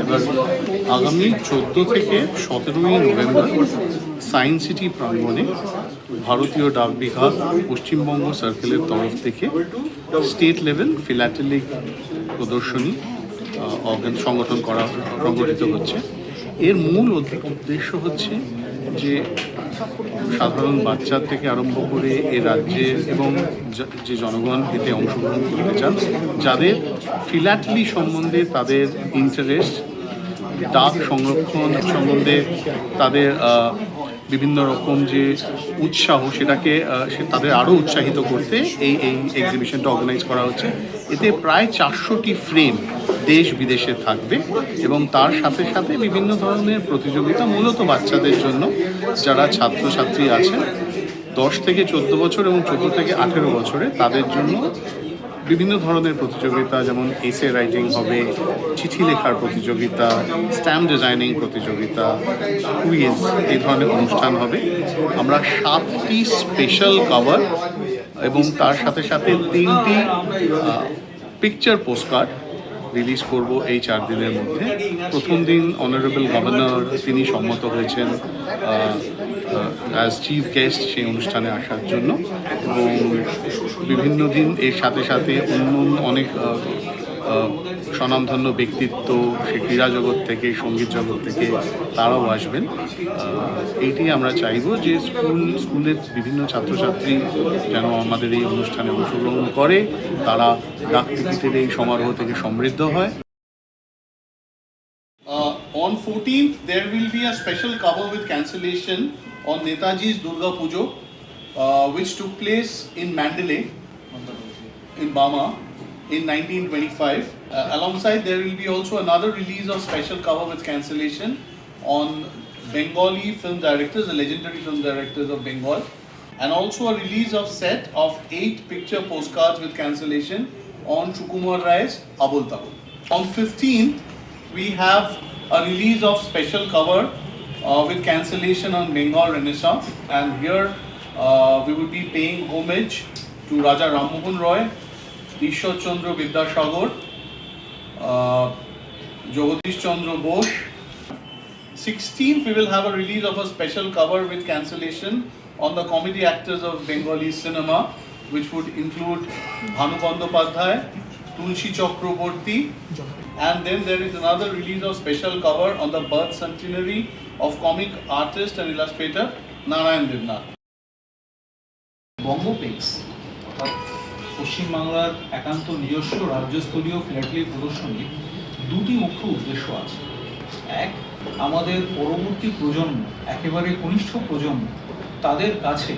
এবার আগামী চোদ্দ থেকে সতেরোই নভেম্বর সায়েন্স সিটি প্রাঙ্গণে ভারতীয় ডাক বিভাগ পশ্চিমবঙ্গ সার্কেলের তরফ থেকে স্টেট লেভেল ফিল্যাটেলিক প্রদর্শনী সংগঠন করা, সংগঠিত হচ্ছে। এর মূল উদ্দেশ্য হচ্ছে যে সাধারণ বাচ্চা থেকে আরম্ভ করে এ রাজ্যে এবং যে জনগণ এতে অংশগ্রহণ করতে চান, যাদের ফিলাটলি সম্বন্ধে তাদের ইন্টারেস্ট ডাক সংরক্ষণ সম্বন্ধে তাদের বিভিন্ন রকম যে উৎসাহ সেটাকে তাদের আরও উৎসাহিত করতে এই এই এক্সিবিশনটা অর্গানাইজ করা হচ্ছে। এতে প্রায় চারশোটি ফ্রেম দেশ বিদেশে থাকবে এবং তার সাথে সাথে বিভিন্ন ধরনের প্রতিযোগিতা মূলত বাচ্চাদের জন্য, যারা ছাত্রছাত্রী আছেন, দশ থেকে চোদ্দ বছর এবং চোদ্দ থেকে আঠেরো বছরে তাদের জন্য বিভিন্ন ধরনের প্রতিযোগিতা, যেমন এসে রাইটিং হবে, চিঠি লেখার প্রতিযোগিতা স্ট্যাম্প ডিজাইনিং প্রতিযোগিতা কুইজ এই ধরনের অনুষ্ঠান হবে। আমরা সাতটি স্পেশাল কভার এবং তার সাথে সাথে তিনটি পিকচার পোস্টকার্ড রিলিজ করব এই চার দিনের মধ্যে। প্রথম দিন অনারেবল গভর্নর তিনি সম্মত হয়েছেন অ্যাজ চিফ গেস্ট সেই অনুষ্ঠানে আসার জন্য। এবং বিভিন্ন দিন এর সাথে সাথে অন্য অনেক স্বনামধন্য ব্যক্তিত্ব সে ক্রীড়া জগৎ থেকে সংগীত জগৎ থেকে তারাও আসবেন এইটি আমরা চাইব যে স্কুল স্কুলের বিভিন্ন ছাত্রছাত্রী যেন আমাদের এই অনুষ্ঠানে অংশগ্রহণ করে তারা ডাক টিকিটের এই সমারোহ থেকে সমৃদ্ধ হয় on 14th, there will be a special cover with cancellation on Netaji's Durga Pujo, uh, which took place in Mandalay, in Burma, in 1925. Uh, alongside, there will be also another release of special cover with cancellation on Bengali film directors, the legendary film directors of Bengal, and also a release of set of eight picture postcards with cancellation on Chukumar Rai's Abul Tabul. On 15th, we have a release of special cover uh, with cancellation on Bengal Renaissance, and here uh, we will be paying homage to Raja Rammohun Roy, Ishwar Chandra Vidyasagar, Jagadish Chandra Bose. 16th, we will have a release of a special cover with cancellation on the comedy actors of Bengali cinema, which would include Bhanu Bandopadhyay, Tulsi Chakraborty, and then there is another release of special cover on the birth centenary of comic artist and illustrator Narayan Devnath. Bongo Pinks. পশ্চিমবাংলার একান্ত নিজস্ব রাজ্যস্তরীয় flatly প্রদর্শনীর দুটি মুখ্য উদ্দেশ্য আছে। এক, আমাদের পরবর্তী প্রজন্ম, একেবারে কনিষ্ঠ প্রজন্ম, তাদের কাছে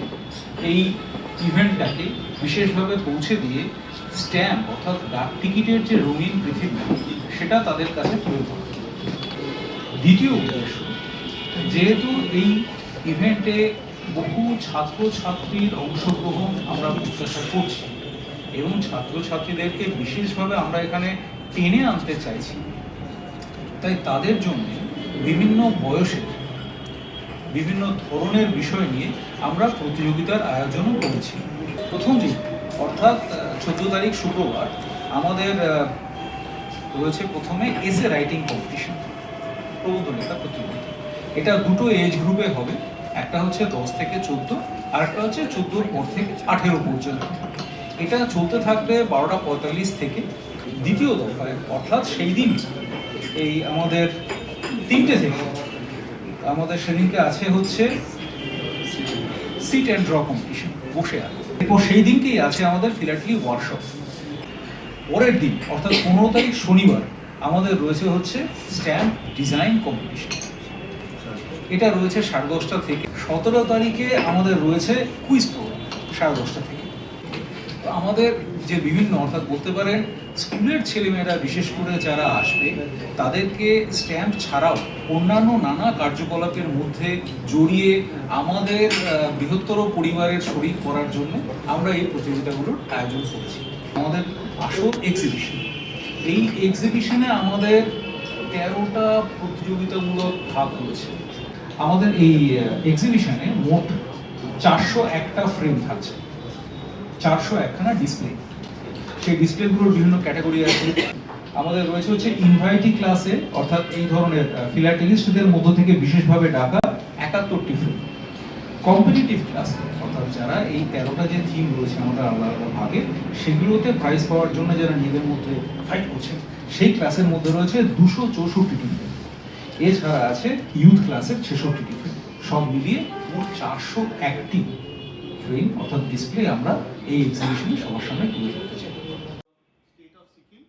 এই ইভেন্টটাকে বিশেষভাবে পৌঁছে দিয়ে স্ট্যাম্প অর্থাৎ ডাক টিকিটের যে রঙিন পৃথিবী, সেটা তাদের কাছে তুলে ধরা। দ্বিতীয় উদ্দেশ্য, যেহেতু এই ইভেন্টে বহু ছাত্রছাত্রীর অংশগ্রহণ আমরা প্রত্যাশা করছি এবং ছাত্রছাত্রীদেরকে বিশেষভাবে আমরা এখানে টেনে আনতে চাইছি। তাই তাদের জন্য বিভিন্ন বয়সের, বিভিন্ন ধরনের বিষয় নিয়ে আমরা প্রতিযোগিতার আয়োজনও করেছি। প্রথম দিন, অর্থাৎ চোদ্দ তারিখ শুক্রবার, আমাদের রয়েছে প্রথমে এসে রাইটিং কম্পিটিশন প্রবন্ধ লেখা প্রতিযোগিতা। এটা দুটো এজ গ্রুপে হবে, একটা হচ্ছে দশ থেকে চোদ্দ, আর একটা হচ্ছে চোদ্দোর পর থেকে আঠেরো পর্যন্ত। এটা চলতে থাকবে বারোটা পঁয়তাল্লিশ থেকে দ্বিতীয় দফায়, অর্থাৎ সেই দিন এই আমাদের তিনটে থেকে আমাদের সেদিনকে আছে হচ্ছে সিট অ্যান্ড ড্র কম্পিটিশন বসে আছে এরপর সেই দিনকেই আছে আমাদের ফিলাটলি ওয়ার্কশপ পরের দিন, অর্থাৎ পনেরো তারিখ শনিবার, আমাদের রয়েছে হচ্ছে স্ট্যাম্প ডিজাইন কম্পিটিশন এটা রয়েছে সাড়ে দশটা থেকে। সতেরো তারিখে আমাদের রয়েছে কুইজ প্রোগ্রাম সাড়ে দশটা থেকে। আমাদের যে বিভিন্ন, অর্থাৎ বলতে পারেন, স্কুলের ছেলেমেয়েরা, বিশেষ করে যারা আসবে, তাদেরকে স্ট্যাম্প ছাড়াও অন্যান্য নানা কার্যকলাপের মধ্যে জড়িয়ে আমাদের বৃহত্তর পরিবারের শরীর করার জন্য আমরা এই প্রতিযোগিতাগুলোর আয়োজন করেছি। আমাদের আসল এক্সিবিশন এই এক্সিবিশনে আমাদের তেরোটা প্রতিযোগিতামূলক ভাগ রয়েছে আমাদের এই এক্সিবিশনে মোট চারশো একটা ফ্রেম থাকছে। চারশো একখানা ডিসপ্লে সেই ডিসপ্লেগুলোর বিভিন্ন ক্যাটাগরি আছে। আমাদের রয়েছে হচ্ছে ইনভাইটি ক্লাসে অর্থাৎ এই ধরনের ফিলাটেলিস্টদের মধ্য থেকে বিশেষভাবে ডাকা একাত্তরটি ফিল্ম কম্পিটিটিভ ক্লাস অর্থাৎ যারা এই তেরোটা যে থিম রয়েছে আমাদের আলাদা আলাদা ভাগে, সেগুলোতে প্রাইজ পাওয়ার জন্য যারা নিজেদের মধ্যে ফাইট করছে, সেই ক্লাসের মধ্যে রয়েছে দুশো চৌষট্টিটি ফিল্ম এছাড়া আছে ইউথ ক্লাসের ছেষট্টিটি ফিল্ম সব মিলিয়ে মোট চারশো একটি ফিল্ম অর্থাৎ ডিসপ্লে আমরা এই এক্সিবিশনে সবার সামনে তুলে ধরতে চাই।